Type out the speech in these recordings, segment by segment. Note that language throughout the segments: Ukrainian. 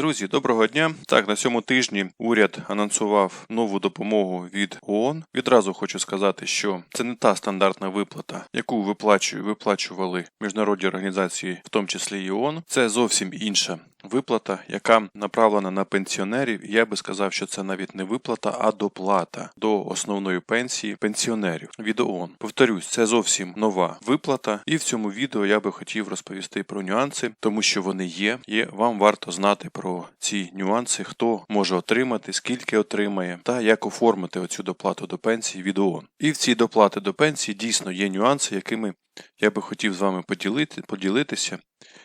Друзі, доброго дня. Так, на цьому тижні уряд анонсував нову допомогу від ООН. Відразу хочу сказати, що це не та стандартна виплата, яку виплачую, виплачували міжнародні організації, в тому числі і ООН. Це зовсім інша виплата, яка направлена на пенсіонерів. Я би сказав, що це навіть не виплата, а доплата до основної пенсії пенсіонерів від ООН. Повторюсь, це зовсім нова виплата, і в цьому відео я би хотів розповісти про нюанси, тому що вони є. І вам варто знати про ці нюанси, хто може отримати, скільки отримає, та як оформити оцю доплату до пенсії від ООН. І в цій доплати до пенсії дійсно є нюанси, якими я би хотів з вами поділити, поділитися.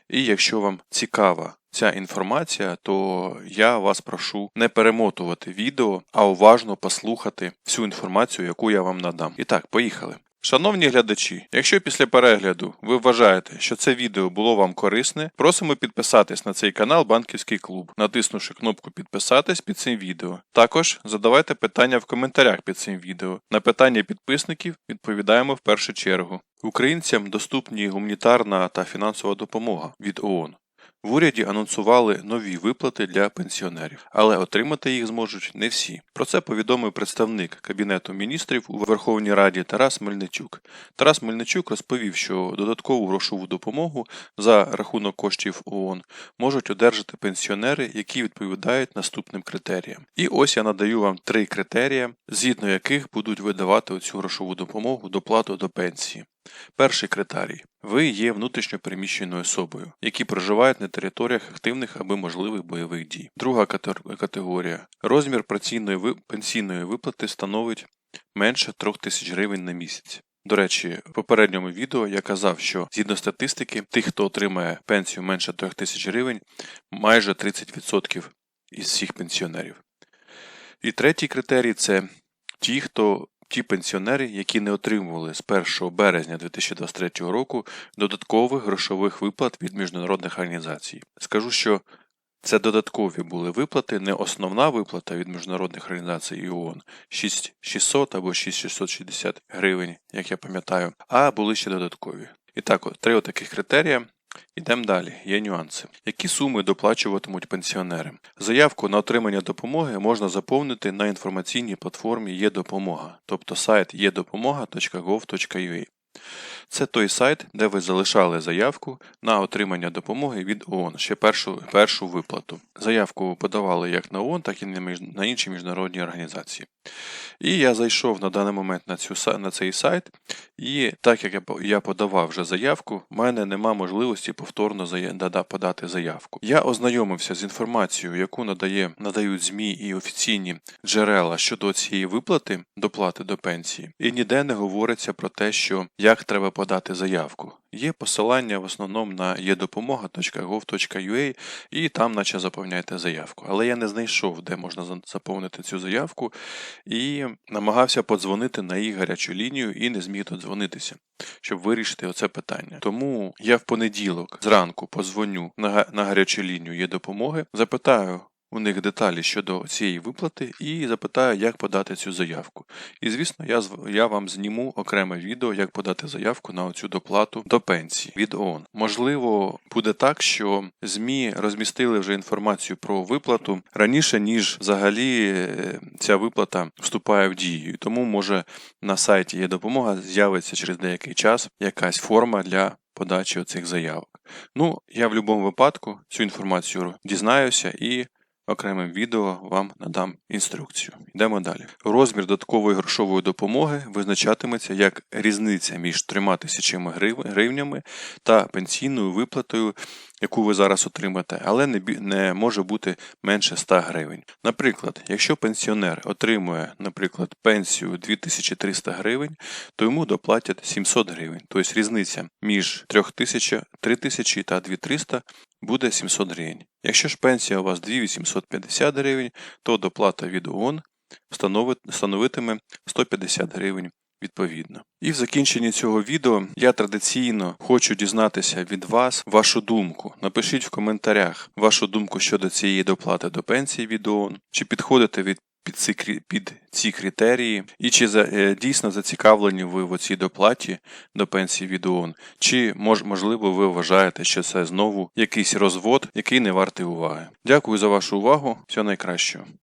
І якщо вам цікава ця інформація, то я вас прошу не перемотувати відео, а уважно послухати всю інформацію, яку я вам надам. І так, поїхали. Шановні глядачі, якщо після перегляду ви вважаєте, що це відео було вам корисне, просимо підписатись на цей канал Банківський клуб, натиснувши кнопку підписатись під цим відео. Також задавайте питання в коментарях під цим відео. На питання підписників відповідаємо в першу чергу. Українцям доступні гуманітарна та фінансова допомога від ООН. В уряді анонсували нові виплати для пенсіонерів, але отримати їх зможуть не всі. Про це повідомив представник Кабінету міністрів у Верховній Раді Тарас Мельничук. Тарас Мельничук розповів, що додаткову грошову допомогу за рахунок коштів ООН можуть одержати пенсіонери, які відповідають наступним критеріям. І ось я надаю вам три критерії, згідно яких будуть видавати оцю грошову допомогу доплату до пенсії. Перший критерій. Ви є внутрішньо переміщеною особою, які проживають на територіях активних або можливих бойових дій. Друга категорія. Розмір пенсійної виплати становить менше 3 тисяч гривень на місяць. До речі, в попередньому відео я казав, що згідно статистики, тих, хто отримає пенсію менше 3 тисяч гривень, майже 30% із всіх пенсіонерів. І третій критерій це ті, хто ті пенсіонери, які не отримували з 1 березня 2023 року додаткових грошових виплат від міжнародних організацій. Скажу, що це додаткові були виплати, не основна виплата від міжнародних організацій і ООН 6600 або 6660 гривень, як я пам'ятаю, а були ще додаткові. І так, от, три отаких критерія. Йдемо далі, є нюанси. Які суми доплачуватимуть пенсіонери? Заявку на отримання допомоги можна заповнити на інформаційній платформі Є-допомога, тобто сайт єдопомога.gov.ua. Це той сайт, де ви залишали заявку на отримання допомоги від ООН, ще першу, першу виплату. Заявку подавали як на ООН, так і на, інші міжнародні організації. І я зайшов на даний момент на, цю, на цей сайт, і так як я, подавав вже заявку, в мене нема можливості повторно подати заявку. Я ознайомився з інформацією, яку надає, надають ЗМІ і офіційні джерела щодо цієї виплати, доплати до пенсії, і ніде не говориться про те, що як треба подати заявку. Є посилання в основному на єдопомога.gov.ua і там, наче заповняйте заявку. Але я не знайшов, де можна заповнити цю заявку, і намагався подзвонити на їх гарячу лінію і не зміг додзвонитися, щоб вирішити оце питання. Тому я в понеділок зранку подзвоню на гарячу лінію є допомоги, запитаю. У них деталі щодо цієї виплати і запитаю, як подати цю заявку. І звісно, я я вам зніму окреме відео, як подати заявку на оцю доплату до пенсії від ООН. Можливо, буде так, що ЗМІ розмістили вже інформацію про виплату раніше, ніж взагалі е, ця виплата вступає в дію. Тому може на сайті є допомога з'явиться через деякий час якась форма для подачі оцих заявок. Ну, я в будь-якому випадку цю інформацію дізнаюся і окремим відео вам надам інструкцію. Йдемо далі. Розмір додаткової грошової допомоги визначатиметься як різниця між 3 тисячами гривнями та пенсійною виплатою, яку ви зараз отримаєте, але не, може бути менше 100 гривень. Наприклад, якщо пенсіонер отримує, наприклад, пенсію 2300 гривень, то йому доплатять 700 гривень. Тобто різниця між 3000, 3000 та 2300 буде 700 гривень. Якщо ж пенсія у вас 2850 гривень, то доплата від ООН становитиме 150 гривень відповідно. І в закінченні цього відео я традиційно хочу дізнатися від вас вашу думку. Напишіть в коментарях вашу думку щодо цієї доплати до пенсії від ООН, чи підходите від під ці, під ці критерії, і чи за, е, дійсно зацікавлені ви в цій доплаті до пенсії від ООН, чи мож, можливо ви вважаєте, що це знову якийсь розвод, який не вартий уваги. Дякую за вашу увагу. Всього найкращого.